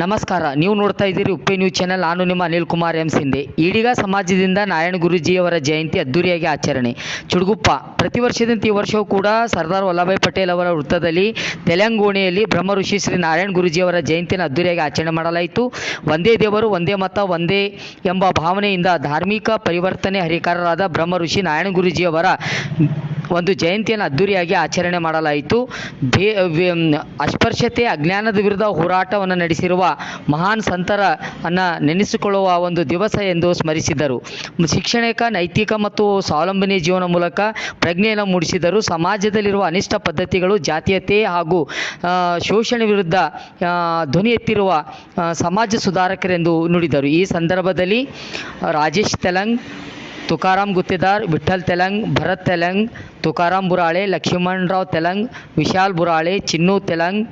ನಮಸ್ಕಾರ, ನೀವು ನೋಡ್ತಾ ಇದ್ದೀರಿ ಉಪ್ಪೆ ನ್ಯೂಸ್ ಚಾನೆಲ್. ನಾನು ನಿಮ್ಮ ಅನಿಲ್ ಕುಮಾರ್ ಎಂ ಸಿಂಧೆ. ಈಡಿಗ ಸಮಾಜದಿಂದ ನಾರಾಯಣ ಗುರುಜಿಯವರ ಜಯಂತಿ ಅದ್ದೂರಿಯಾಗಿ ಆಚರಣೆ. ಚುಡುಗುಪ್ಪ, ಪ್ರತಿ ವರ್ಷದಂತೆ ಈ ವರ್ಷವೂ ಕೂಡ ಸರ್ದಾರ್ ವಲ್ಲಭಾಯ್ ಪಟೇಲ್ ಅವರ ವೃತ್ತದಲ್ಲಿ ತೆಲಂಗೋಣೆಯಲ್ಲಿ ಬ್ರಹ್ಮ ಋಷಿ ಶ್ರೀ ನಾರಾಯಣ ಗುರುಜಿಯವರ ಜಯಂತಿಯನ್ನು ಅದ್ದೂರಿಯಾಗಿ ಆಚರಣೆ ಮಾಡಲಾಯಿತು. ಒಂದೇ ದೇವರು, ಒಂದೇ ಮತ, ಒಂದೇ ಎಂಬ ಭಾವನೆಯಿಂದ ಧಾರ್ಮಿಕ ಪರಿವರ್ತನೆ ಹರಿಕಾರರಾದ ಬ್ರಹ್ಮ ಋಷಿ ನಾರಾಯಣ ಗುರೂಜಿಯವರ ಒಂದು ಜಯಂತಿಯನ್ನು ಅದ್ದೂರಿಯಾಗಿ ಆಚರಣೆ ಮಾಡಲಾಯಿತು. ದೇ ಅಸ್ಪರ್ಶ್ಯತೆ ಅಜ್ಞಾನದ ವಿರುದ್ಧ ಹೋರಾಟವನ್ನು ನಡೆಸಿರುವ ಮಹಾನ್ ಸಂತರ ಅನ್ನ ನೆನೆಸಿಕೊಳ್ಳುವ ಒಂದು ದಿವಸ ಎಂದು ಸ್ಮರಿಸಿದರು. ಶಿಕ್ಷಣಿಕ, ನೈತಿಕ ಮತ್ತು ಸ್ವಾವಲಂಬನೆ ಜೀವನ ಮೂಲಕ ಪ್ರಜ್ಞೆಯನ್ನು ಮೂಡಿಸಿದರು. ಸಮಾಜದಲ್ಲಿರುವ ಅನಿಷ್ಟ ಪದ್ಧತಿಗಳು, ಜಾತೀಯತೆ ಹಾಗೂ ಶೋಷಣೆ ವಿರುದ್ಧ ಧ್ವನಿ ಎತ್ತಿರುವ ಸಮಾಜ ಸುಧಾರಕರೆಂದು ನುಡಿದರು. ಈ ಸಂದರ್ಭದಲ್ಲಿ, ರಾಜೇಶ್ ತೆಲಂಗ್, ತುಕಾರಾಮ್ ಗುತ್ತೇದಾರ್, ವಿಠ್ಠಲ್ ತೆಲಂಗ್, ಭರತ್ ತೆಲಂಗ್ तुकाराम लक्ष्मण लक्ष्मणराव तेलंग, विशाल बुराे चिन्नू तेलंग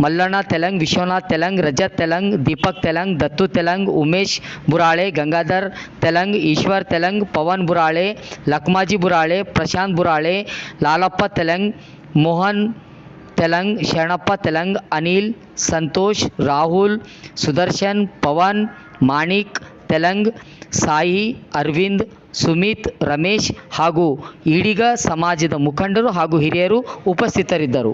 मलना तेलंग, विश्वनाथ तेलंग, रजत तेलंग, दीपक तेलंग, दत्तू तेलंग, उमेश बुराे गंगाधर तेलंग, ईश्वर तेलंग, पवन बुराे लखमाजी बुराड़े, प्रशांत बुराे लालप तेलंग, मोहन तेलंग, शरणप्पा तेलंग, अनिल, संतोष, राहुल, सुदर्शन, पवन, माणिक ತೆಲಂಗ್ ಸಾಯಿ ಅರವಿಂದ್ ಸುಮಿತ್ ರಮೇಶ್ ಹಾಗೂ ಈಡಿಗ ಸಮಾಜದ ಮುಖಂಡರು ಹಾಗೂ ಹಿರಿಯರು ಉಪಸ್ಥಿತರಿದ್ದರು.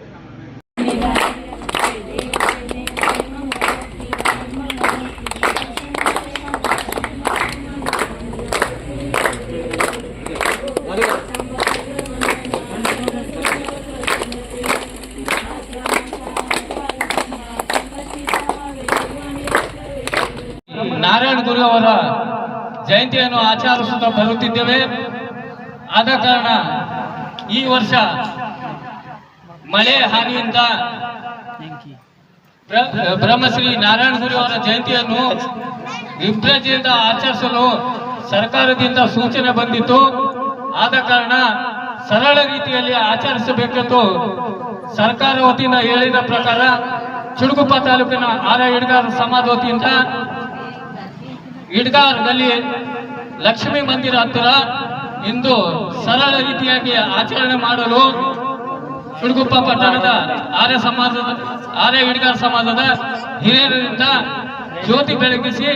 ನಾರಾಯಣ ಗುರು ಅವರ ಜಯಂತಿಯನ್ನು ಆಚರಿಸುತ್ತಾ ಬರುತ್ತಿದ್ದೇವೆ. ಆದ ಕಾರಣ ಈ ವರ್ಷ ಮಳೆ ಹಾನಿಯಿಂದ ಬ್ರ- ಬ್ರಹ್ಮಶ್ರೀ ನಾರಾಯಣ ಗುರು ಅವರ ಜಯಂತಿಯನ್ನು ವಿಭ್ರಜಿಯಿಂದ ಆಚರಿಸಲು ಸರ್ಕಾರದಿಂದ ಸೂಚನೆ ಬಂದಿತ್ತು. ಆದ ಕಾರಣ ಸರಳ ರೀತಿಯಲ್ಲಿ ಆಚರಿಸಬೇಕೆಂದು ಸರ್ಕಾರ ವತಿಯಿಂದ ಹೇಳಿದ ಪ್ರಕಾರ, ಚುಡುಗುಪ್ಪ ತಾಲೂಕಿನ ಆರ ಹಿಡ್ಗಾರ ಸಮಾಜ ವತಿಯಿಂದ ಇಡ್ಗಾರ್ ಲಕ್ಷ್ಮಿ ಲಕ್ಷ್ಮೀ ಮಂದಿರ ಹತ್ತಿರ ಇಂದು ಸರಳ ರೀತಿಯಾಗಿ ಆಚರಣೆ ಮಾಡಲು ಹುಡುಗುಪ್ಪ ಪಟ್ಟಣದ ಆರ್ಯ ಸಮಾಜದ, ಆರ್ಯ ಇಡ್ಗಾರ್ ಸಮಾಜದ ಹಿರಿಯರಿಂದ ಜ್ಯೋತಿ ಬೆಳಗಿಸಿ